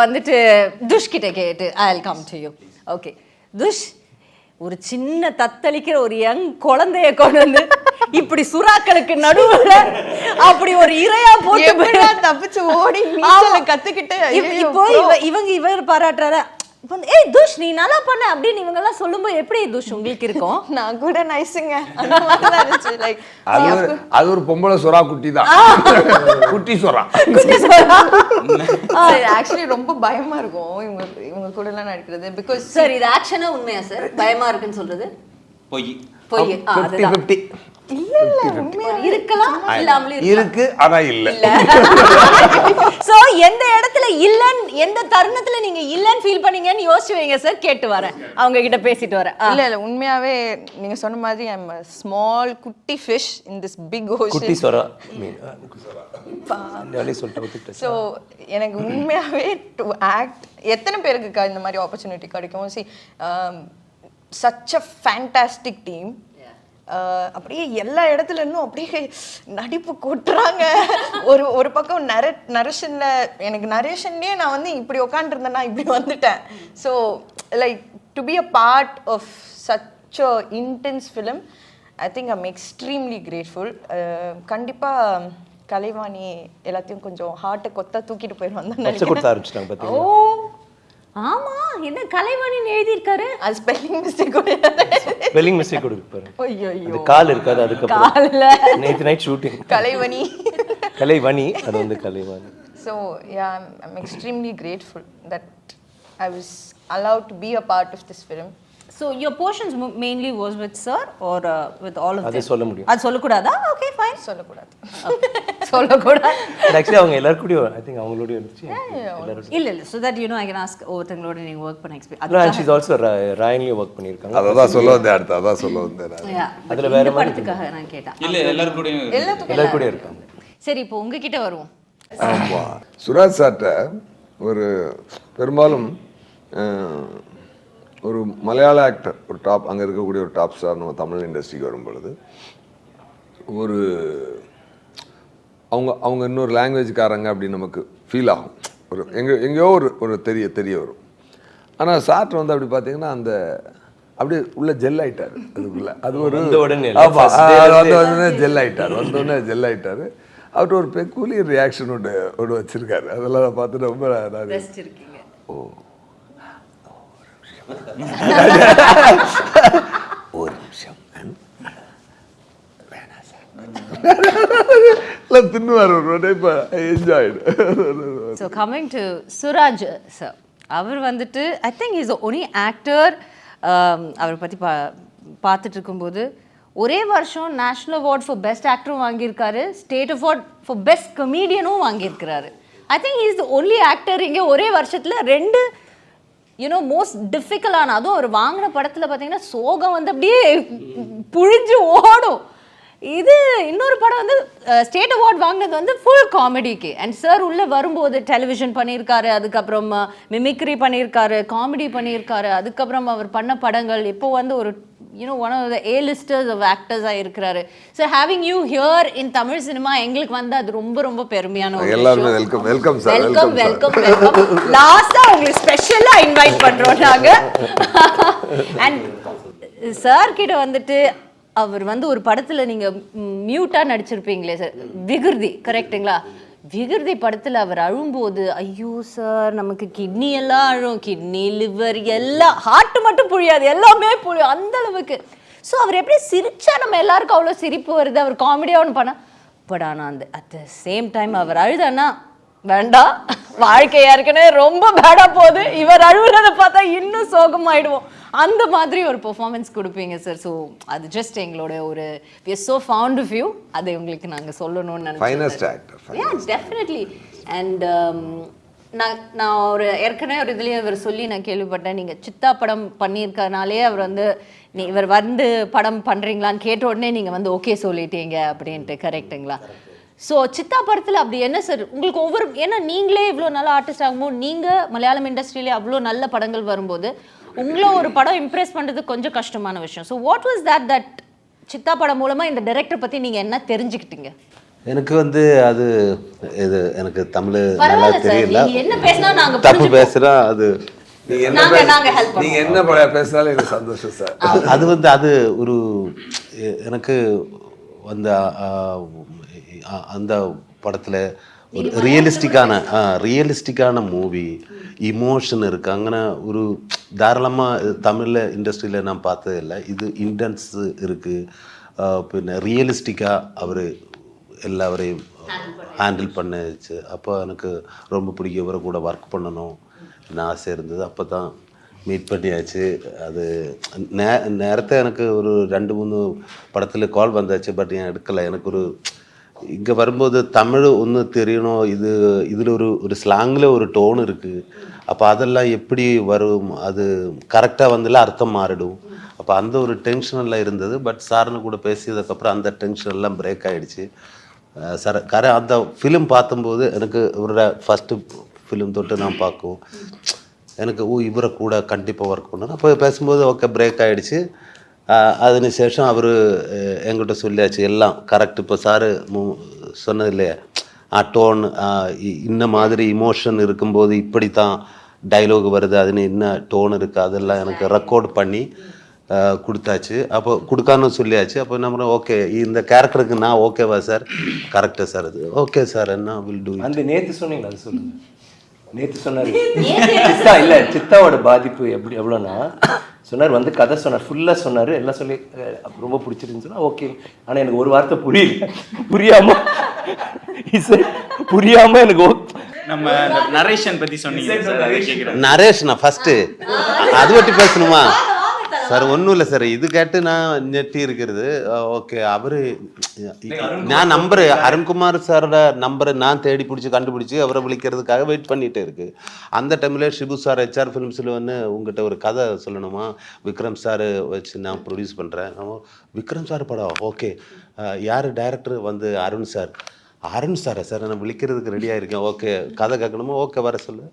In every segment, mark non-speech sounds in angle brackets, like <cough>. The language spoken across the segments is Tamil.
வந்துட்டு துஷ் கிட்ட I will come to you okay Dush ஒரு சின்ன தத்தளிக்கிற ஒரு யங் குழந்தைய கொண்டு வந்து இப்படி சுறாக்களுக்கு நடுவுல அப்படி ஒரு இரையா போட்டு தப்பிச்சு ஓடி கத்துக்கிட்டு இப்ப- இவங்க இவர் பாராட்டுறாரு இப்போ வந்து, ஏய் துஷ் நீ நல்லா பண்ண அப்படின்னு இவங்க எல்லாம் சொல்லும்போது எப்படி துஷ் உங்களுக்கு இருக்கும்? <laughs> நான் கூட நைஸுங்க அது ஒரு அது ஒரு பொம்பளை சுறா குட்டி தான் குட்டி சுறா. <laughs> ஆக்சுவலி ரொம்ப பயமா இருக்கும். இவங்க இவங்க கூட எல்லாம் நடிக்கிறது. பிகாஸ் சார் இது ஆக்ஷனா உண்மையா சார் பயமா இருக்குன்னு சொல்றது? பொய். பொய். ஃபிஃப்டி ஃபிஃப்டி இருக்கலாம். இருக்கு. ஆனா இல்ல. சோ <laughs> எந்த இடத்துல இல்லன்னு எந்த தருணத்துல நீங்க இல்லன்னு ஃபீல் பண்ணீங்கன்னு யோசிச்சு வைங்க சார் கேட்டு வரேன். அவங்க கிட்ட பேசிட்டு வரேன். இல்ல இல்ல உண்மையாவே நீங்க சொன்ன மாதிரி ஐம் ஸ்மால் குட்டி ஃபிஷ் இன் திஸ் பிக் குட்டி ஓஷன் சொரா ஒத்துக்கிட்டேன் ஸோ எனக்கு உண்மையாவே டு ஆக்ட் எத்தனை பேருக்கு க- இந்த மாதிரி ஆப்பர்ச்சுனிட்டி கிடைக்கும்? See such a fantastic team அப்படியே எல்லா இடத்துல இருந்தும் அப்படியே நடிப்பு கொட்டுறாங்க. ஒரு ஒரு பக்கம் நர நரேஷன்ல எனக்கு நரேஷன்லயே நான் வந்து இப்படி உட்காந்துருந்தேன்னா இப்படி வந்துட்டேன். So like to be a part of such a intense film I think I'm extremely grateful கண்டிப்பாக கலைவாணி எல்லாத்தையும் கொஞ்சம் ஹார்ட்டை கொத்தா தூக்கிட்டு போயிடுவாங்க ஓ ஆமா என்ன கலைவாணின்னு எழுதியிருக்காரு? அது ஸ்பெல்லிங் மிஸ்டேக் ஸ்பெல்லிங் மிஸ்டேக் கொடுப்பாரு ஐயோ அது கால் இருக்காது அதுக்கப்புறம். காலில். நேற்று நைட் ஷூட்டிங் கலைவணி. கலைவணி அது வந்து Kalaivani. So ya I'm extremely grateful that I was allowed to be a part of this film so your portions mainly was with sir or with all of அது சொல்ல முடியும். அது சொல்லக்கூடாதா? ஓகே ஃபைன் சொல்லக்கூடாது. <laughs> சொல்லக்கூடாது. ஆக்சுவலி அவங்க எல்லாருக்கூடயும் ஐ திங்க் அவங்களோடய இருந்துச்சு எல்லாரும் இல்ல இல்ல. So that you know I can ask ஒருத்தங்களோட நீங்க ஒர்க் பண்ண எக்ஸ்பீரியன்ஸ் அண்ட் ஷீஸ் ஆல்சோ ராயன்லேயும் ஒர்க் பண்ணியிருக்காங்க. அததான் சொல்ல வந்தேன் அடுத்து. அதான் சொல்ல வந்தேன். அதுல வேற படத்துக்காக நான் கேட்டேன். இல்ல எல்லாரும் எல்லாரும் கூட இருக்காங்க. சரி இப்போ உங்ககிட்ட வருவோம். ஆமா. சுராஜ் சார்ட்ட ஒரு பெரும்பாலும் ஒரு மலையாள ஆக்டர் ஒரு டாப் அங்கே இருக்கக்கூடிய ஒரு டாப் ஸ்டார் நம்ம தமிழ் இண்டஸ்ட்ரிக்கு வரும் பொழுது ஒரு அவங்க அவங்க இன்னொரு லாங்குவேஜ்காரங்க அப்படின்னு நமக்கு ஃபீல் ஆகும். ஒரு எங்க எங்கேயோ ஒரு ஒரு தெரிய தெரிய வரும். ஆனால் சார்ட் வந்து அப்படி பார்த்தீங்கன்னா அந்த அப்படியே உள்ள ஜெல் ஆயிட்டாரு. அதுக்குள்ள. அது ஒரு வந்த உடனே இல்ல, ஆமா, first day அது ல வந்த உடனே ஜெல் ஆயிட்டார். வந்த உடனே ஜெல் ஆயிட்டாரு. அவர் ஒரு பெக்கூலியர் ரியாக்ஷன் ஒன்று ஒன்று வச்சிருக்காரு. அதெல்லாம் நான் பார்த்து ரொம்ப இருக்கீங்க. ஒரு நிமிஷம் வேணாம் சார் இல்லை தின்னுவார் ஒரு இப்போ enjoyed so coming to Suraj sir அவர் வந்துட்டு I think is only actor அவரை பற்றி பா பார்த்துட்டு இருக்கும்போது ஒரே வருஷம் நேஷ்னல் அவார்ட் ஃபார் பெஸ்ட் ஆக்டரும் வாங்கியிருக்காரு ஸ்டேட் அவார்ட் ஃபார் பெஸ்ட் கமீடியனும் வாங்கியிருக்கிறாரு I think is the only actor இங்கே ஒரே வருஷத்தில் ரெண்டு யூனோ மோஸ்ட் டிஃபிகல்ட்டான அதுவும் அவர் வாங்கின படத்தில் பார்த்தீங்கன்னா சோகம் வந்து அப்படியே புழிஞ்சு ஓடும். இது இன்னொரு படம் வந்து ஸ்டேட் அவார்ட் வாங்கினது வந்து ஃபுல் காமெடிக்கு அண்ட் சார் உள்ளே வரும்போது டெலிவிஷன் பண்ணியிருக்காரு அதுக்கப்புறம் மிமிக்ரி பண்ணியிருக்காரு காமெடி பண்ணியிருக்காரு அதுக்கப்புறம் அவர் பண்ண படங்கள் இப்போ வந்து ஒரு you know one of the A listers of ஆக்டர்ஸாக இருக்கிறாரு. So having you here in Tamil cinema எங்களுக்கு வந்து அது ரொம்ப ரொம்ப பெருமையான ஒரு எல்லாருமே welcome welcome sir welcome welcome welcome welcome லாஸ்டா உங்களுக்கு ஸ்பெஷலா இன்வைட் பண்றோம் நாங்க. அண்ட் சார் கிட்ட வந்துட்டு அவர் வந்து ஒரு படத்துல நீங்க மியூட்டா நடிச்சிருப்பீங்களே சார் விகிருதி கரெக்ட்டுங்களா விகிருதி படத்தில் அவர் அழும்போது ஐயோ சார் நமக்கு கிட்னி எல்லாம் அழும். கிட்னி லிவர் எல்லாம் ஹார்ட் மட்டும் புழியாது. எல்லாமே புழியும் அந்த அளவுக்கு. ஸோ அவர் எப்படி சிரிச்சா நம்ம எல்லாருக்கும் அவ்வளோ சிரிப்பு வருது? அவர் காமெடியாக ஒன்று பண்ண. பட் ஆனால் அந்த அட் த சேம் டைம் அவர் அழுதானா வேண்டாம் வாழ்க்கை ஏற்கனவே ரொம்ப பேடா போகுது. இவர் அழுகுறதை பார்த்தா இன்னும் சோகமாயிடுவோம். அந்த மாதிரி ஒரு பெர்ஃபார்மன்ஸ் கொடுப்பீங்க சார் ஸோ அது ஜஸ்ட் எங்களோட ஒரு we so fond of you. அதை உங்களுக்கு நாங்கள் சொல்லணும்னு யா டெஃபினெட்லி அண்ட் நான் நான் ஒரு ஏற்கனவே ஒரு இதுலேயே இவர் சொல்லி நான் கேள்விப்பட்டேன். நீங்கள் சித்தா படம் பண்ணியிருக்கனாலே அவர் வந்து நீ இவர் வந்து படம் பண்ணுறீங்களான்னு கேட்ட உடனே நீங்கள் வந்து ஓகே சொல்லிட்டீங்க அப்படின்ட்டு கரெக்ட்டுங்களா ஸோ சித்தா படத்தில் அப்படி என்ன சார் உங்களுக்கு ஒவ்வொரு ஏன்னா நீங்களே இவ்வளோ நல்ல ஆர்டிஸ்ட் ஆகும்போது நீங்கள் மலையாளம் இண்டஸ்ட்ரியிலே அவ்வளோ நல்ல படங்கள் வரும்போது உங்களை ஒரு படம் இம்ப்ரெஸ் பண்ணுறது கொஞ்சம் கஷ்டமான விஷயம். So what was that that Chithha படம் மூலமாக இந்த டைரக்டர் பற்றி நீங்கள் என்ன தெரிஞ்சுக்கிட்டீங்க? எனக்கு வந்து அது இது எனக்கு தமிழ் நல்லா தெரியல. என்ன பேசினா நாங்க தப்பு. பேசுறா அது நீங்க என்ன பேசினாலும் எனக்கு சந்தோஷம் சார் அது வந்து அது ஒரு எனக்கு அந்த அந்த படத்தில் ஒரு ரியலிஸ்டிக்கான ரியலிஸ்டிக்கான மூவி இமோஷன் இருக்கு. அங்கே ஒரு தாராளமாக தமிழில் இண்டஸ்ட்ரியில் நான் பார்த்தது இல்லை. இது இன்டென்ஸ் இருக்குது பின்ன ரியலிஸ்டிக்காக அவர் எல்லாவரையும் ஹேண்டில் பண்ணிச்சு அப்போ எனக்கு ரொம்ப பிடிக்கும். இவரை கூட ஒர்க் பண்ணணும். ஆசை இருந்தது. அப்போ தான் மீட் பண்ணியாச்சு. அது நே நேரத்தை எனக்கு ஒரு ரெண்டு மூணு படத்தில் கால் வந்தாச்சு. பட் ஏன் எடுக்கலை. எனக்கு ஒரு இங்கே வரும்போது தமிழ் ஒன்று தெரியணும். இது இதில் ஒரு ஒரு ஸ்லாங்கில் ஒரு டோன் இருக்குது அப்போ அதெல்லாம் எப்படி வரும்? அது கரெக்டாக வந்துல அர்த்தம் மாறிடும். அப்போ அந்த ஒரு டென்ஷனெல்லாம் இருந்தது. பட் சார்னு கூட பேசியதுக்கப்புறம் அந்த டென்ஷன் எல்லாம் பிரேக் ஆகிடுச்சு சார் கர அந்த ஃபிலிம் பார்த்தும்போது எனக்கு இவரோட ஃபஸ்ட்டு ஃபிலிம் தொட்டு நான் பார்க்கும். எனக்கு ஓ இவரை கூட கண்டிப்பாக ஒர்க் பண்ணணும். அப்போ பேசும்போது ஓகே பிரேக் ஆகிடுச்சு அதினு சேஷம் அவர் என்கிட்ட சொல்லியாச்சு எல்லாம் கரெக்ட் இப்போ சாரு சொன்னது இல்லையா ஆ டோன் இந்த மாதிரி இமோஷன் இருக்கும்போது இப்படி தான் டைலாக் வருது அதுன்னு என்ன டோன் இருக்குது அதெல்லாம் எனக்கு ரெக்கார்ட் பண்ணி கொடுத்தாச்சு அப்போ கொடுக்கான்னு சொல்லியாச்சு அப்போ நம்ம ஓகே இந்த கேரக்டருக்கு நான் ஓகேவா சார் கரெக்டாக சார் அது ஓகே சார் என்ன வில் டூ அந்த நேத்து சொன்னீங்களா? அது சொல்லுங்க. நேத்து சொன்னாரு சித்தா இல்ல சித்தாவோட பாதிப்பு எப்படி எவ்வளோன்னா சொன்னார் வந்து கதை சொன்னார் ஃபுல்லா சொன்னாரு எல்லாம் சொல்லி ரொம்ப பிடிச்சிருந்துச்சு சொன்னா ஓகே ஆனா எனக்கு ஒரு வார்த்தை புரியல. புரியாம இசை புரியாம எனக்கு நம்ம நரேஷன் பத்தி சொன்னீங்க. நரேஷ் நான் ஃபஸ்ட்டு அது பற்றி பேசணுமா? சார் ஒன்றும் இல்லை சார். இது கேட்டு நான் நெட்டி இருக்கிறது. ஓகே. அவர் நான் நம்பரு அருண்குமார் சாரோட நம்பரை நான் தேடி பிடிச்சி கண்டுபிடிச்சி அவரை விളിக்கிறதுக்காக வெயிட் பண்ணிட்டு இருக்கு. அந்த டைமில் ஷிபு சார் ஹெச்ஆர் ஃபிலிம்ஸில் வந்து உங்ககிட்ட ஒரு கதை சொல்லணுமா? விக்ரம் சார் வச்சு நான் ப்ரொடியூஸ் பண்ணுறேன் விக்ரம் சார் படம்? ஓகே. யார் டைரக்டர் வந்து அருண் சார்? அருண் சாரா சார்? நான் விളിக்கிறதுக்கு ரெடியாக இருக்கேன் ஓகே. கதை கேட்கணுமா? ஓகே வர சொல்லு.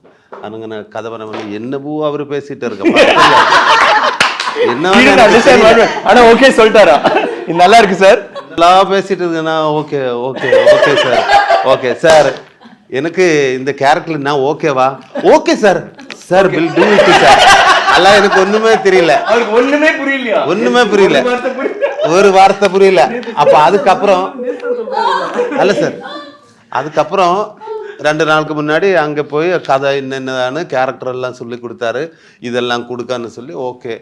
அனுங்க நான் கதை வர என்னவோ அவர் பேசிட்டு இருக்கேன் ஆனா ஓகே சொல்லிட்டாரா? இது நல்லா இருக்கு சார் நல்லா பேசிட்டு இருக்கேன்னா okay okay okay sir okay sir எனக்கு இந்த கேரக்டர் நான் ஓகேவா okay sir sir will do it sir எல்லாம் எனக்கு ஒண்ணுமே தெரியல. ஒண்ணுமே புரியலையா? ஒண்ணுமே புரியல. ஒரு வார்த்தை புரியல. ஒரு வார்த்தை புரியல. அப்ப அதுக்கப்புறம் அல்ல சார் அதுக்கப்புறம் ரெண்டு நாளுக்கு முன்னாடி அங்க போய் கதை என்னென்னு கேரக்டர் எல்லாம் சொல்லி கொடுத்தாரு. இதெல்லாம் கொடுக்கான்னு சொல்லி ஓகே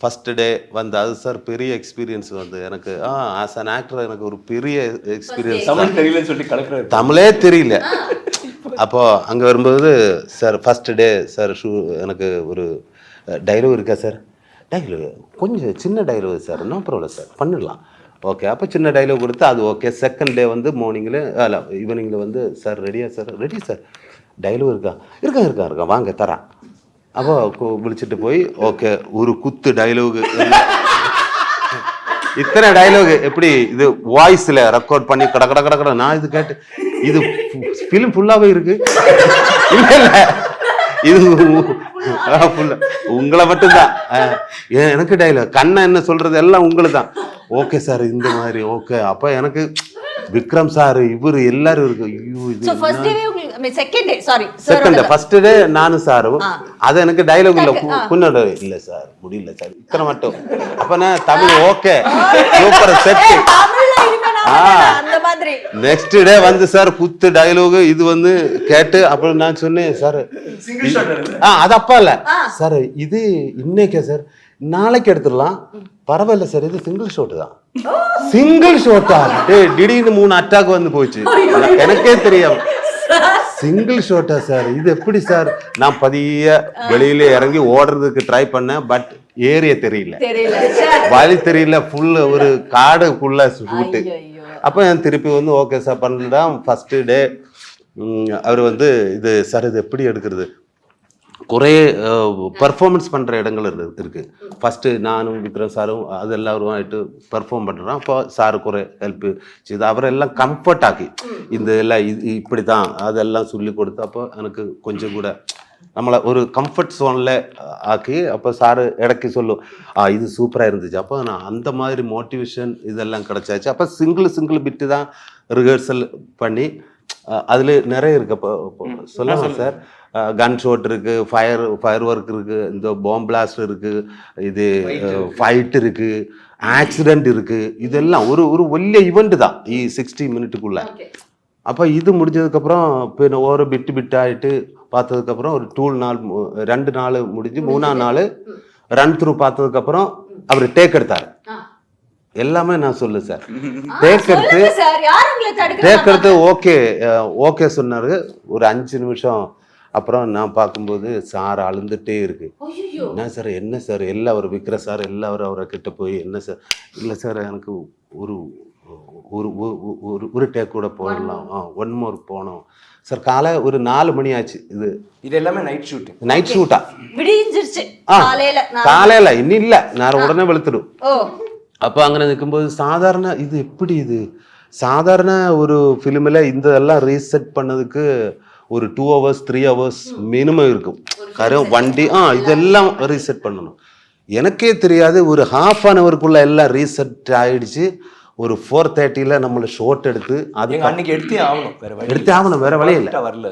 ஃபர்ஸ்ட் டே வந்து அது சார் பெரிய எக்ஸ்பீரியன்ஸ் வந்து. எனக்கு ஆ ஆஸ் அன் ஆக்டர் எனக்கு ஒரு பெரிய எக்ஸ்பீரியன்ஸ் தமிழ் தெரியலன்னு சொல்லி கலக்குறாரு தமிழே தெரியல. அப்போ அங்கே வரும்போது சார் ஃபர்ஸ்ட் டே சார் ஷூ எனக்கு ஒரு டைலாக் இருக்கா சார் டைலாக் கொஞ்சம் சின்ன dialogue sir no problem sir பண்ணிடலாம். ஓகே அப்போ சின்ன டைலாக் கொடுத்து அது ஓகே செகண்ட் டே வந்து மார்னிங்கில் அல்ல ஈவினிங்கில் வந்து சார் ரெடியா சார் ரெடி சார் டைலாக் இருக்கா? இருக்கா இருக்கா இருக்கா. வாங்க தரேன். அப்போ விളിച്ചിട്ട് போய் ஓகே ஒரு குத்து டைலாக் இத்தனை டைலாக் எப்படி இது வாய்ஸ்ல ரெக்கார்ட் பண்ணி கட கட கட கட நான் இது கேட்டு இது ஃபிலிம் ஃபுல்லாவே இருக்கு. இல்ல இல்ல. இது உங்களை மட்டும்தான். எனக்கு டைலாக் கண்ணை என்ன சொல்றது எல்லாம் உங்களுக்கு தான் ஓகே சார் இந்த மாதிரி ஓகே. அப்போ எனக்கு விக்ரம் சார் இவரு எல்லாரும் இருக்கு. ஐயோ இது சோ ஃபர்ஸ்ட் உங்களுக்கு second day sorry second first day நானும் சாரும். அது எனக்கு டைலாக் இல்ல. குன்னோட இல்ல சார் முடியல சார் இத்தனை மட்டும். அப்ப நான் தமிழ் ஓகே சூப்பர் செட் தமிழ்ல இனிமே நான் ஆ. பண்ணல, அந்த மாதிரி. நெக்ஸ்ட் டே வந்து சார் குத்து டயலாக் இது வந்து கேட்டு அப்புறம் நான் சொன்னேன் சார் ஆ? அது அப்பா இல்ல. சார் இது இன்னைக்கே சார் நாளைக்கு எடுத்துடலாம். பரவாயில்ல சார் இது சிங்கிள் ஷாட் தான். சிங்கிள் ஷாட்டா டேய் திடீர்னு மூணு அட்டாக் வந்து போச்சு. எனக்கே தெரியாம. சிங்கிள் ஷாட்டா சார்? இது எப்படி சார்? நான் பதிய வெளியில இறங்கி ஓடுறதுக்கு ட்ரை பண்ணேன் பட் ஏரியா தெரியல. வழி தெரியல ஃபுல் ஒரு காடுக்குள்ள ஷூட்டு. அப்போ நான் திருப்பி வந்து ஓகே சார் பண்ணலாம். ஃபஸ்ட்டு டே அவர் வந்து இது சார் இது எப்படி எடுக்கிறது? குறைய பர்ஃபார்மன்ஸ் பண்ணுற இடங்கள் இருக்கு இருக்கு. ஃபஸ்ட்டு நானும் விக்ரம் சாரும் அது எல்லாரும் ஆகிட்டு பர்ஃபார்ம் பண்ணுறோம் அப்போ சாரு குறை ஹெல்ப்பு இது அவரெல்லாம் கம்ஃபர்ட் ஆக்கி இந்த எல்லாம் இது இப்படி தான் அதெல்லாம் சொல்லி கொடுத்து அப்போ எனக்கு கொஞ்சம் கூட நம்மளை ஒரு கம்ஃபர்ட் ஜோனில் ஆக்கி அப்போ சாரு இடக்கி சொல்லும் ஆ இது சூப்பராக இருந்துச்சு. அப்போ நான் அந்த மாதிரி மோட்டிவேஷன் இதெல்லாம் கிடச்சாச்சு. அப்போ சிங்கிள் சிங்கிள் பிட்டு தான் ரிஹர்சல் பண்ணி அதில் நிறைய இருக்கு. அப்போ சொல்லலாம் சார்? கன் ஷோட் இருக்கு ஃபயர் ஃபயர் ஒர்க் இருக்கு இந்த பாம் பிளாஸ்ட் இருக்கு இது ஃபைட் இருக்கு. ஆக்சிடென்ட் இருக்கு இதெல்லாம் ஒரு ஒரு ஒல்லிய ஈவெண்ட் தான் இ சிக்ஸ்டி மினிட்டுக்குள்ள அப்போ இது முடிஞ்சதுக்கப்புறம் பின்ன ஒரு பிட்டு பிட் ஆகிட்டு பார்த்ததுக்கப்புறம் ஒரு டூ நாள் ரெண்டு நாள் முடிஞ்சு மூணாம் நாள் ரன் த்ரூ பார்த்ததுக்கப்புறம் அவர் டேக் எடுத்தார். எல்லாமே நான் சொல்லு சார். டேக் <laughs> எடுத்து டேக் எடுத்து ஓகே ஓகே சொன்னாரு. ஒரு அஞ்சு நிமிஷம் அப்புறம் நான் பார்க்கும்போது சார் அழுந்துட்டே இருக்கு. என்ன சார் என்ன சார்? எல்லாம் அவர் விற்கிற சார் எல்லாரும் அவரை கிட்ட போய் என்ன சார்? இல்லை சார் எனக்கு ஒரு ஒரு ஒரு- ஒரு டேக் கூட போடலாம். ஆ ஒன் மோர் போனோம். சார் காலை ஒரு நாலு மணி ஆச்சு. இது இது எல்லாமே நைட் ஷூட்டிங் நைட் ஷூட்டா விடிஞ்சிருச்சு. ஆ காலையில காலையில. இன்னும் இல்லை. நான் உடனே வெளுத்துடும். ஓ. அப்போ அங்கே நிற்கும்போது சாதாரண இது எப்படி இது? சாதாரண ஒரு ஃபிலிமில் இந்த எல்லாம் ரீசெட் பண்ணதுக்கு ஒரு two hours three hours minimum இருக்கும். கரும் வண்டி ஆ இதெல்லாம் ரீசெட் பண்ணணும். எனக்கே தெரியாது ஒரு ஹாஃப் அன் ஹவருக்குள்ள எல்லாம் ரீசெட் ஆயிடுச்சு. ஒரு ஃபோர் தேர்ட்டியில் நம்மளை ஷோட் எடுத்து அது அன்னைக்கு எடுத்தே ஆகணும். வேற வழி எடுத்தே ஆகணும் வேற வழி இல்லை. வரல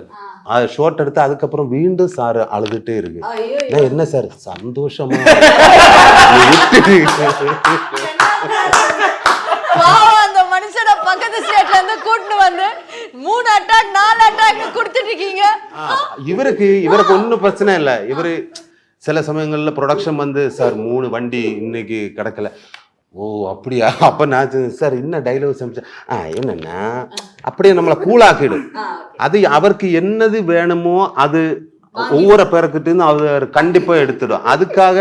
அது. ஷோட் எடுத்து அதுக்கப்புறம் மீண்டும் சார் அழுதுட்டே இருக்கு. நான் என்ன சார் சந்தோஷமா <laughs> <laughs> நீ விட்டுடு. பாவம் அந்த மனுஷனை ஸ்டேட்ல இருந்து கூட்டிட்டு வந்து மூணு அட்டாக் நாலு அட்டாக் கொடுத்துட்டு இருக்கீங்க. இவருக்கு இவருக்கு ஒன்றும் பிரச்சனை இல்லை. இவரு சில சமயங்கள்ல ப்ரொடக்ஷன் வந்து சார் மூணு வண்டி இன்னைக்கு கிடக்கல. ஓ அப்படியா? அப்ப நான் சார் என்ன டைலாக் சமைச்சேன் ஆ என்னன்னா அப்படியே நம்மளை கூலாக்கிடும் அது அவருக்கு என்னது வேணுமோ அது ஒவ்வொரு பேருக்கிட்ட அவர் கண்டிப்பா எடுத்துடும். அதுக்காக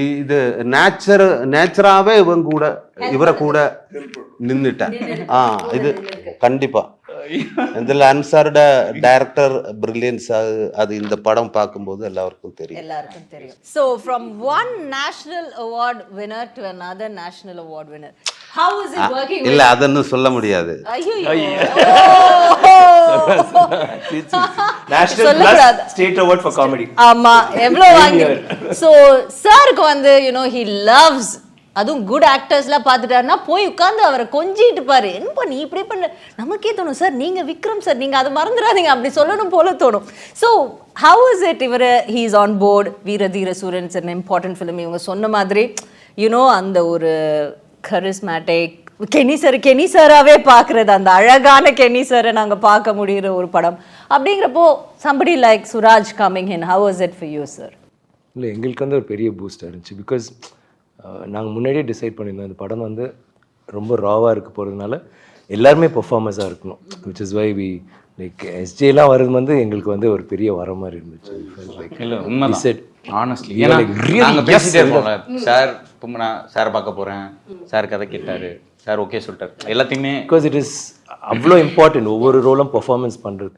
இது நேச்சர் நேச்சராகவே இவங்க கூட இவரை கூட நின்றுட்டேன் ஆ இது கண்டிப்பா. இதில் அன்சாரோட டைரக்டர் பிரில்லியன்ஸ் அது அது இந்த படம் பார்க்கும்போது எல்லாருக்கும் தெரியும். எல்லாருக்கும் தெரியும். So from one national award winner to another national award winner how is it working இல்ல அதன்னு சொல்ல முடியாது. ஐயோ நேஷனல் சொல்லக்கூடாது. Plus state award for comedy ஆமா எவ்வளவு வாங்கி. சோ சாருக்கு வந்து யூனோ ஹி லவ்ஸ் அதுவும் குட் ஆக்டர்ஸ்லாம் பார்த்துட்டாருன்னா போய் உட்கார்ந்து அவரை கொஞ்சிட்டு பாரு. என்ன நீ இப்படி பண்ண? நமக்கே தோணும் சார் நீங்க விக்ரம் சார் நீங்க அதை மறந்துடாதீங்க. அப்படி சொல்லணும் போல தோணும். ஸோ ஹவு இஸ் இட் இவர்? He is on board Veera Dheera சூரன்ஸ் an important film இவங்க சொன்ன மாதிரி யூனோ அந்த ஒரு கரிஸ்மேட்டிக் கெனி சார் கெனி சாராவே பார்க்குறது அந்த அழகான கெனி சாரை நாங்கள் பார்க்க முடியிற ஒரு படம். அப்படிங்கிறப்போ somebody like Suraj coming in how is it for you sir இல்லை எங்களுக்கு வந்து ஒரு பெரிய பூஸ்டாக இருந்துச்சு பிகாஸ் நாங்கள் முன்னாடியே டிசைட் பண்ணியிருந்தோம் இந்த படம் வந்து ரொம்ப ராவாக இருக்க போகிறதுனால எல்லாருமே பெர்ஃபார்மன்ஸாக இருக்கணும். Which is why we like எஸ்ஜேலாம் வர்றது வந்து எங்களுக்கு வந்து ஒரு பெரிய வர மாதிரி இருந்துச்சு. ஆனஸ்ட்லி "We are ஏன்னா like really நாங்க yes பேசிட்டே in இருப்போம்ல சார் இப்போ நான் சார் பார்க்க போறேன். சார் கதை கேட்டாரு. சார் ஓகே சொல்லிட்டார். எல்லாத்தையுமே பிகாஸ் இட் இஸ் அவ்வளோ இம்பார்ட்டன்ட் ஒவ்வொரு ரோலும் பர்ஃபார்மன்ஸ் பண்ணுறது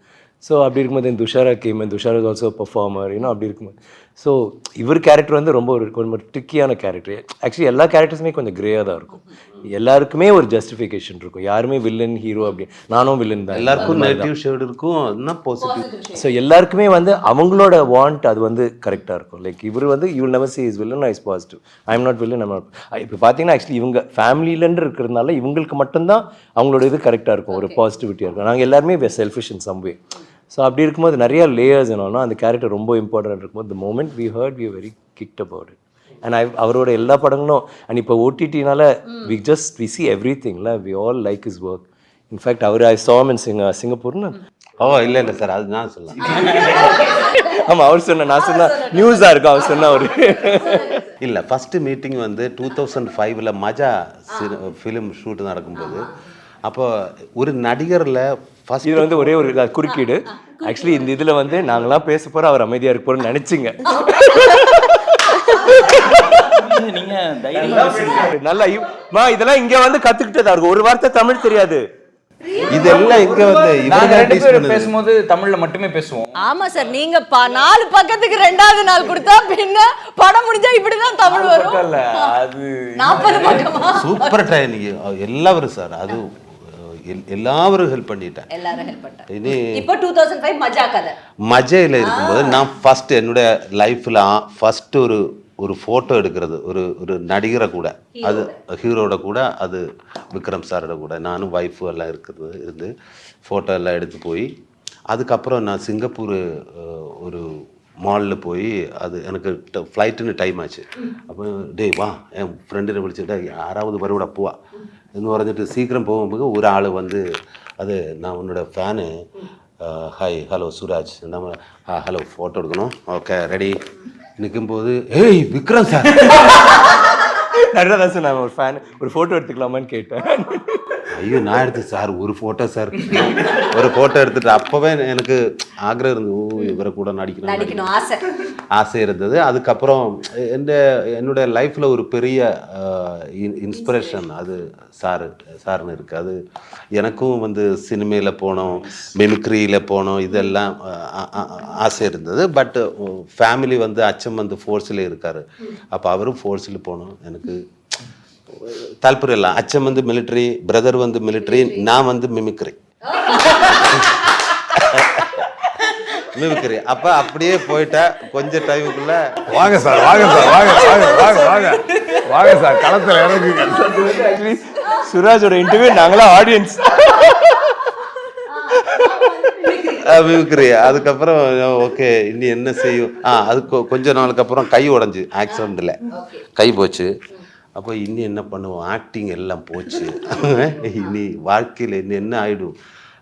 ஸோ அப்படி இருக்கும்போது இந்த Dushara game Dushara is also performer ஏன்னா அப்படி இருக்கும்போது. ஸோ இவர் கேரக்டர் வந்து ரொம்ப ஒரு கொஞ்சம் ட்ரிக்கியான கேரக்டர் ஆக்சுவலி எல்லா கேரக்டர்ஸுமே கொஞ்சம் கிரேயாக தான் இருக்கும். எல்லாருக்குமே ஒரு ஜஸ்டிஃபிகேஷன் இருக்கும். யாருமே வில்லன் ஹீரோ அப்படி நானும் வில்லன் தான். எல்லாருக்கும் நெகட்டிவ் ஷேடு இருக்கும். பாசிட்டிவ் ஸோ எல்லாருக்குமே வந்து அவங்களோட வாண்ட் அது வந்து கரெக்டாக இருக்கும். லைக் இவர் வந்து you never see is villain is positive I am not villain I'm not இப்போ பார்த்தீங்கன்னா ஆக்சுவலி இவங்க ஃபேமிலியிலன்னு இருக்கிறதுனால இவங்களுக்கு மட்டும்தான் அவங்களோட இது கரெக்டாக இருக்கும். ஒரு பாசிட்டிவிட்டியாக இருக்கும். நாங்கள் எல்லாருமே selfish in some way so அப்படி இருக்கும்போது நிறைய லேயர்ஸ் என்னன்னா அந்த கேரக்டர் ரொம்ப இம்பார்ட்டன்ட் இருக்கும்போது the moment we hurt we very kicked about it and I அவரோட எல்லா படங்களும் அண்ட் இப்போ ஓடிடினால we just we see every திங்ல we all like is work in fact our I சாம் இன் சிங்க சிங்கப்பூர்னு ஓ இல்ல இல்ல சார் அது நான் சொல்லலாம் <laughs> ஆமா அவர் சொன்ன நான் சொன்ன நியூஸா இருக்கும் அவர் சொன்ன ஒரு. இல்ல ஃபர்ஸ்ட் மீட்டிங் வந்து டூ தௌசண்ட் ஃபைவ்ல மஜா ஃபிலிம் ஷூட் நடக்கும்போது. அப்போ ஒரு நடிகர்ல ஃபர்ஸ்ட் இது வந்து ஒரே ஒரு குறுக்கீடு. ஆக்சுவலி இந்த இதுல வந்து நாங்களாம் பேச போறோம் அவர் அமைதியா இருக்க போறோம்னு நினைச்சிங்க நீங்க தைரியமா பேசுங்க. நல்லா மா இதெல்லாம் இங்க வந்து கத்துக்கிட்டதா இருக்கும்? ஒரு வார்த்தை தமிழ் தெரியாது. இதெல்லாம் இங்க வந்து நாங்க ரெண்டு பேரும் பேசும்போது தமிழ்ல மட்டுமே பேசுவோம். ஆமா சார் நீங்க ப- நாலு பக்கத்துக்கு ரெண்டாவது நாள் கொடுத்தா பின்ன படம் முடிஞ்சா இப்படிதான் தமிழ் வரும். இல்ல அது நாற்பது பக்கமா? சூப்பர் ட்ரைனிங் எல்லாரும் சார் அது எல்லாரும் பண்ணிட்டேன் எல்லாரும் ஹெல்ப் பண்ணிட்டேன் இனி மஜா கதை. மஜையில் இருக்கும்போது நான் ஃபர்ஸ்ட் என்னுடைய லைஃப்பில் ஃபர்ஸ்ட் ஒரு ஒரு ஃபோட்டோ எடுக்கிறது. ஒரு ஒரு நடிகரை கூட. அது ஹீரோட கூட அது விக்ரம் சாரோட கூட. நானும் ஒய்ஃபு எல்லாம் இருக்கிறது இருந்து ஃபோட்டோ எல்லாம் எடுத்து போய் அதுக்கப்புறம் நான் சிங்கப்பூர் ஒரு மாலில் போய் அது எனக்கு ஃப்ளைட்டுன்னு டைம் ஆச்சு. அப்போ டேய் வா. என் ஃப்ரெண்டுன்னு பிடிச்சிட்டா யாராவது வருவிடா போவா. എന്ന് പറഞ്ഞിട്ട് சீக்கிரம் போகும்போது ஒரு ஆள் வந்து அது நான் உன்னோட ஃபேனு ஹாய் ஹலோ சுராஜ் நம்ம ஹலோ ஃபோட்டோ எடுக்கணும் ஓகே ரெடி நிற்கும்போது ஏய் விக்ரம் சார் நல்லா தான் சார் நான் ஒரு ஃபேன் ஒரு ஃபோட்டோ எடுத்துக்கலாமான்னு கேட்டேன் ஐயோ நான் எடுத்து சார் ஒரு ஃபோட்டோ சார் ஒரு ஃபோட்டோ எடுத்துட்டு அப்போவே எனக்கு ஆக்ரகம் இருந்தது ஓ இவரை கூட நடிக்கணும் நடிக்கணும் ஆசை ஆசை இருந்தது. அதுக்கப்புறம் எந்த என்னுடைய லைஃப்பில் ஒரு பெரிய இன்ஸ்பிரேஷன் அது சாரு சார்னு இருக்குது அது எனக்கும் வந்து சினிமையில் போனோம் மிமிக்ரியில் போனோம். இதெல்லாம் ஆசை இருந்தது. பட் ஃபேமிலி வந்து அச்சம் வந்து ஃபோர்ஸில் இருக்கார். அப்போ அவரும் ஃபோர்ஸில் போகணும் எனக்கு தாற்பயம் இல்லை அச்சம் வந்து மிலிட்ரி பிரதர் வந்து மிலிட்ரி நான் வந்து மிமிக்ரி <laughs> மிமிக்ரி அப்போ அப்படியே போயிட்டா கொஞ்ச டைமுக்குள்ள வாங்க சார் வாங்க சார் வாங்க வாங்க வாங்க வாங்க. வாங்க சார் களத்துல இறங்குங்க சுராஜோட இன்டர்வியூ நாங்களாம் ஆடியன்ஸ் மிமிக்ரி அதுக்கப்புறம் ஓகே இனி என்ன செய்யும்? ஆ அது கொ- கொஞ்ச நாளுக்கு அப்புறம் கை உடைஞ்சு ஆக்சிடெண்ட்டில் கை போச்சு. அப்போ இனி என்ன பண்ணுவோம்? ஆக்டிங் எல்லாம் போச்சு. இனி வாழ்க்கையில் இனி என்ன ஆயிடும்?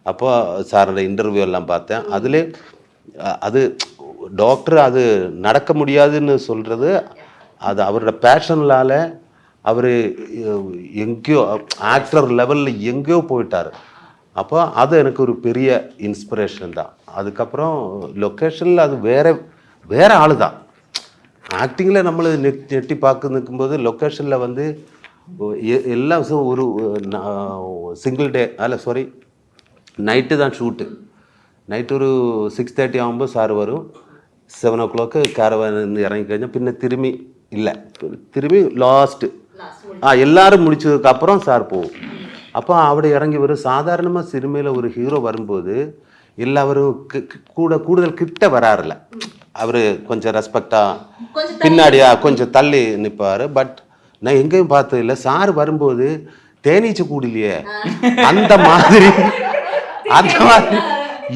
அப்போ சாரோட இன்டர்வியூ எல்லாம் பார்த்தேன். அதிலே அ- அது டாக்டர் அது நடக்க முடியாதுன்னு சொல்கிறது அது அவரோட பேஷன்லால அவர் எங்கேயோ ஆக்டர் லெவலில் எங்கேயோ போயிட்டார். அப்போ அது எனக்கு ஒரு பெரிய இன்ஸ்பிரேஷன் தான். அதுக்கப்புறம் லொக்கேஷனில் அது வேற வேறு ஆள் தான் ஆக்டிங்கில் நம்மளை நெட் நெட்டி பார்க்க நிற்கும்போது லொக்கேஷனில் வந்து எ- எல்லா ஒரு சிங்கிள் டே அல்ல சாரி நைட்டு தான் ஷூட்டு நைட் ஒரு சிக்ஸ் தேர்ட்டி ஆகும்போது சார் வரும் செவன் ஓ கிளாக்கு கேரவான் இறங்கி കഴിഞ്ഞാൽ പിന്നെ திரும்பி இல்லை திரும்பி லாஸ்ட்டு ஆ எல்லாரும் முடிச்சதுக்கு அப்புறம் சார் போகும் அப்போ അവിടെ இறங்கி வரும் சாதாரணமாக சினிமையில் ஒரு ஹீரோ வரும்போது எல்லாரும் கி- கி- கூட கூடுதல் கிட்ட வராருல அவர் கொஞ்சம் ரெஸ்பெக்டாக பின்னாடியா கொஞ்சம் தள்ளி நிற்பார் பட் நான் எங்கேயும் பார்த்தது இல்லை சார் வரும்போது தேனீச்சை கூடலையே அந்த மாதிரி அந்த மாதிரி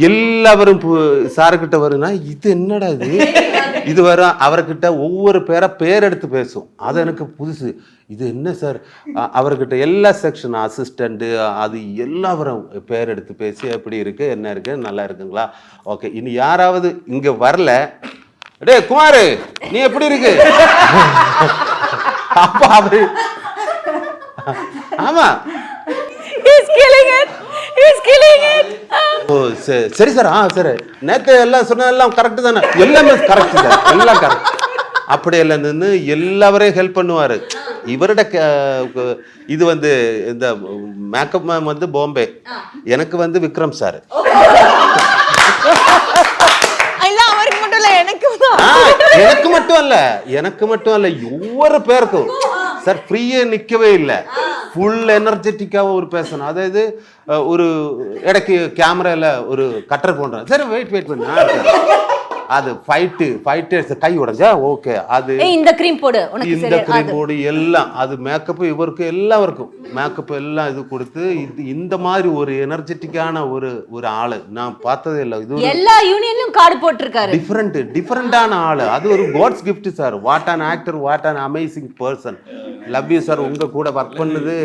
எல்லாரும் பு- சாருக்கிட்ட வருனா இது என்னடா இது? <laughs> இது வர அவர்கிட்ட ஒவ்வொரு பேரை பேர் எடுத்து பேசும். அது எனக்கு புதுசு. இது என்ன சார்? அவர்கிட்ட எல்லா செக்ஷன் அசிஸ்டண்ட்டு அது எல்லாவரும் பேர் எடுத்து பேசி எப்படி இருக்கு? என்ன இருக்கு? நல்லா இருக்குங்களா? ஓகே இனி யாராவது இங்க வரல டேய் குமாரு நீ எப்படி இருக்கு? <laughs> அப்ப அவரு ஆமா. ஓ சரி சரி சார். ஆ சரி. நேற்று எல்லாம் சொன்ன எல்லாம் கரெக்டு தானே? எல்லாமே கரெக்ட் சார். எல்லாம் கரெக்ட் அப்படி எல்லாம் நின்று எல்லாவரையும் ஹெல்ப் பண்ணுவார். இவரோட இது வந்து இந்த மேக்கப் மேம் வந்து பாம்பே எனக்கு வந்து விக்ரம் சார். <laughs> எனக்கு மட்டும் அல்ல. எனக்கு மட்டும் அல்ல. ஒவ்வொரு பேருக்கும். சார் ஃப்ரீயே நிற்கவே இல்லை. ஃபுல் எனர்ஜெட்டிக்காக ஒரு பேசணும் அதாவது ஒரு இடைக்கு கேமரால ஒரு கட்டர் போடுறேன் சரி வெயிட் வெயிட் பண்ணு அது ஃபைட்டு ஃபைட்டு கை உடைஞ்சா ஓகே அது இந்த க்ரீம் போடு உனக்கு இந்த கிரீம் போடு எல்லாம் அது மேக்கப் இவருக்கு எல்லாருக்கும் மேக்கப் எல்லாம் இது கொடுத்து இது இந்த மாதிரி ஒரு எனர்ஜெட்டிக்கான ஒரு ஒரு ஆளு. நான் பார்த்ததே இல்லை இது எல்லா யூனியன்லயும் கார்டு போட்டிருக்காரு. டிஃப்ரெண்ட் டிஃப்ரெண்டான ஆளு. அது ஒரு God's gift sir what an actor what an amazing person love you sir உங்க கூட ஒர்க் பண்ணது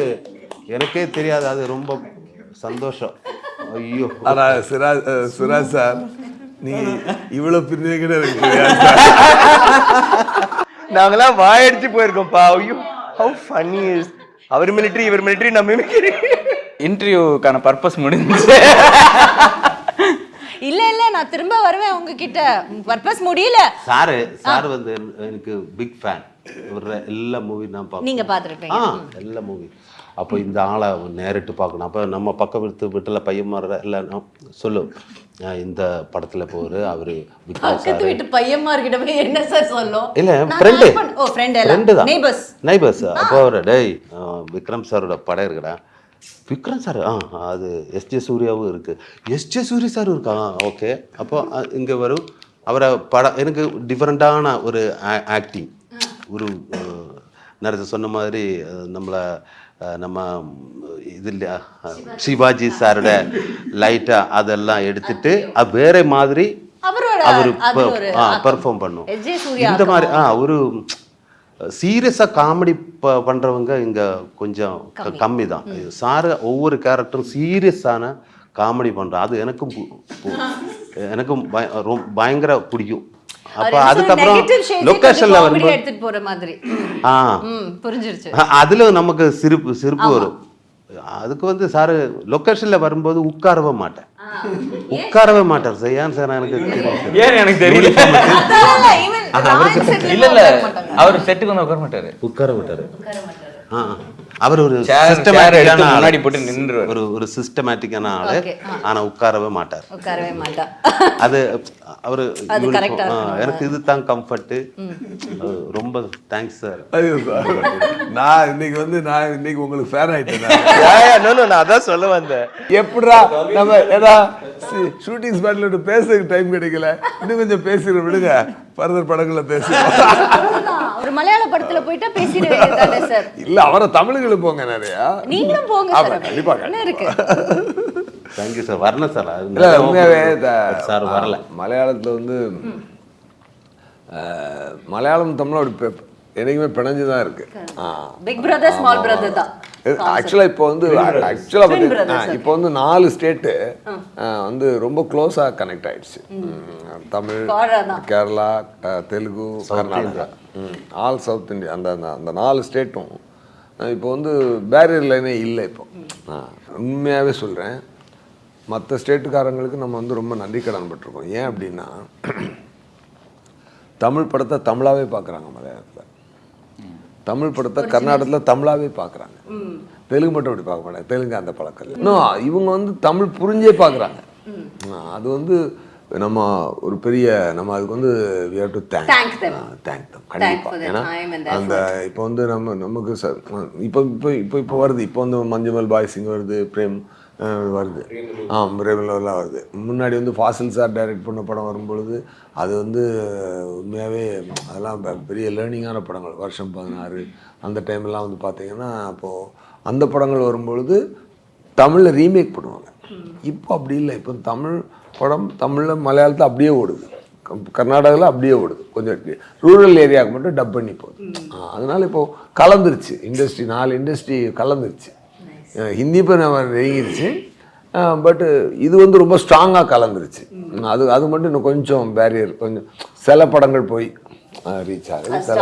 எனக்கே தெரியாது. அது ரொம்ப சந்தோஷம். ஐயோ. ஆனா சிராஜ் சுராஜ் சார் நீ இவ்வளவு சார் நாங்களாம் வாயடிச்சு போயிருக்கோம்ப்பா. ஐயோ ஹவு ஃபன்னி இஸ் அவர் மிலிட்ரி இவர் மிலிட்ரி நம்ம இன்டர்வியூக்கான பர்பஸ் முடிஞ்சுச்சு. இல்ல இல்ல நான் திரும்ப வருவேன் உங்ககிட்ட. பர்பஸ் முடியல. சாரு சார் வந்து என்- எனக்கு பிக் ஃபேன் ஒரு எல்லா மூவி நான் பார்ப்பேன். நீங்க பாத்துருப்பீங்க எல்லா மூவி அப்போ இந்த ஆளை நேரிட்டு பார்க்கணும். அப்போ நம்ம பக்கம் விட்டு வீட்டில் பையன் மாற எல்லாம் சொல்லும் ஆ, இந்த படத்தில் போரு அவர் பக்கத்து வீட்டு பையன்மார்கிட்ட போய் என்ன சார் சொல்லும் இல்ல ஃப்ரெண்டு ஓ ஃப்ரெண்ட் ஃப்ரெண்டு தான். நெய்பர்ஸ் நெய்பர்ஸ் அப்போ அவர் டேய் விக்ரம் சாரோட படம் இருக்குடா. விக்ரம் சார் ஆ அது எஸ்ஜே சூர்யாவும் இருக்குது எஸ்ஜே சூர்யா சார் இருக்கா? ஓகே. அப்போ இங்கே வரும். அவரை படம் எனக்கு டிஃப்ரெண்ட்டான ஒரு ஆக்டிங் ஒரு நிறைய சொன்ன மாதிரி நம்மளை நம்ம இது இல்லையா? சிவாஜி சாரோட லைட்டாக அதெல்லாம் எடுத்துட்டு அது வேற மாதிரி அவர் பெர்ஃபார்ம் பண்ணும். இந்த மாதிரி ஆ ஒரு சீரியஸாக காமெடி ப பண்ணுறவங்க இங்கே கொஞ்சம் கம்மி. தான் சார் ஒவ்வொரு கேரக்டரும் சீரியஸான காமெடி பண்ணுறோம் அது எனக்கும் <laughs> எனக்கும் பய- ரொம்ப பயங்கர பிடிக்கும். அப்போ அதுக்கப்புறம் லொக்கேஷனில் வரும்போது எடுத்துட்டு போற மாதிரி. ஆ. ம் புரிஞ்சிருச்சு. அதில் நமக்கு சிரிப்பு சிரிப்பு வரும். அதுக்கு வந்து சார் லொக்கேஷனில் வரும்போது உட்காரவே மாட்டேன். உட்காரவே மாட்டார் சார் ஏன் சார் எனக்கு தெரியல. ஏன் எனக்கு தெரியல? செட்ல இல்ல இல்ல. அவர் செட்டுக்கு வந்து உட்கார மாட்டாரு. உட்கார மாட்டார். ஆ. அவர் ஒரு ஆளு. முன்னாடி போட்டு நின்றுவாரு. ஒரு ஒரு சிஸ்டமேட்டிக்கான ஆளு. ஆனா உட்காரவே மாட்டார். உட்காரவே மாட்டா. அது அவரு. எனக்கு இதுதான் கம்ஃபர்ட் ரொம்ப தேங்க்ஸ் சார் ஐயோ சார் நான் இன்னைக்கு வந்து நான் இன்னைக்கு உங்களுக்கு ஃபேன் ஆயிட்டேன் நான். <laughs> நான் அதான் சொல்ல வந்தேன். எப்படிடா நம்ம ஏதா ஷூட்டிங் ஸ்பாட்ல பேசுறதுக்கு டைம் கிடைக்கல. இன்னும் கொஞ்சம் பேசுகிற விடுங்க. ஃபர்தர் படங்களில் பேசுவோம். <laughs> மலையாள படத்துல போயிட்டா பேசிட சார் இல்ல அவரை தமிழுக்கு போங்க நிறையா. நீங்களும் போங்க சார் கண்டிப்பா, என்ன இருக்கு? தேங்க்யூ சார் வரணும் சார் இல்ல உண்மையாவே இந்த, சார் வரல. மலையாளத்துல வந்து மலையாளம் தமிழ் அப்படி என்னைக்குமே பிணைஞ்சு தான் இருக்கு ஆ. பிக் பிரதர் ஸ்மால் பிரதர் தான். ஆக்சுவலாக இப்போ வந்து ஆக்சுவலாக Twin பார்த்து brothers, இப்போ வந்து நாலு ஸ்டேட்டு வந்து ரொம்ப க்ளோஸாக கனெக்ட் ஆயிடுச்சு. Tamil. Kerala Telugu Karnataka. All south India அந்த அந்த அந்த நாலு ஸ்டேட்டும் இப்போ வந்து பேரியர் லைனே இல்லை இப்போ. உண்மையாகவே சொல்கிறேன் மற்ற ஸ்டேட்டுக்காரங்களுக்கு நம்ம வந்து ரொம்ப நன்றி கடன் பட்டிருக்கோம். ஏன் அப்படின்னா <clears throat> தமிழ் படத்தை தமிழாவே பார்க்குறாங்க மலையாளத்தில். தமிழ் படத்தை கர்நாடகத்தில் தமிழாவே பார்க்குறாங்க. தெலுங்கு மட்டும் அப்படி பார்க்க மாட்டாங்க. தெலுங்கு அந்த பழக்கம் இன்னும் இவங்க வந்து தமிழ் புரிஞ்சே பார்க்குறாங்க. அது வந்து நம்ம ஒரு பெரிய நம்ம அதுக்கு வந்து to thank. Thank them. Thank them கண்டிப்பாக ஏன்னா அந்த இப்போ வந்து நம்ம நமக்கு இப்போ இப்போ இப்போ இப்போ வருது. இப்போ வந்து மஞ்சுமல் பாய்ஸ் இங்கே வருது பிரேம் வருது. ஆ பிரேமிலெலாம் வருது. முன்னாடி வந்து ஃபாசில் சார் டைரக்ட் பண்ண படம் வரும்பொழுது அது வந்து உண்மையாகவே அதெல்லாம் பெரிய லேர்னிங்கான படங்கள். வருஷம் பதினாறு அந்த டைம்லாம் வந்து பார்த்தீங்கன்னா அப்போது அந்த படங்கள் வரும்பொழுது தமிழில் ரீமேக் பண்ணுவாங்க. இப்போ அப்படி இல்லை. இப்போ தமிழ் படம் தமிழில் மலையாளத்தில் அப்படியே ஓடுது. கர்நாடகாவில் அப்படியே ஓடுது. கொஞ்சம் ரூரல் ஏரியாவுக்கு மட்டும் டப் பண்ணி போகுது. அதனால இப்போ கலந்துருச்சு. இண்டஸ்ட்ரி நாலு இண்டஸ்ட்ரி கலந்துருச்சு. ஹிந்தி இப்போ நம்ம நெருங்கிருச்சு. பட்டு இது வந்து ரொம்ப ஸ்ட்ராங்காக கலந்துருச்சு. அது அது மட்டும் இன்னும் கொஞ்சம் பேரியர் கொஞ்சம் சில படங்கள் போய் ரீச் ஆகுது. சில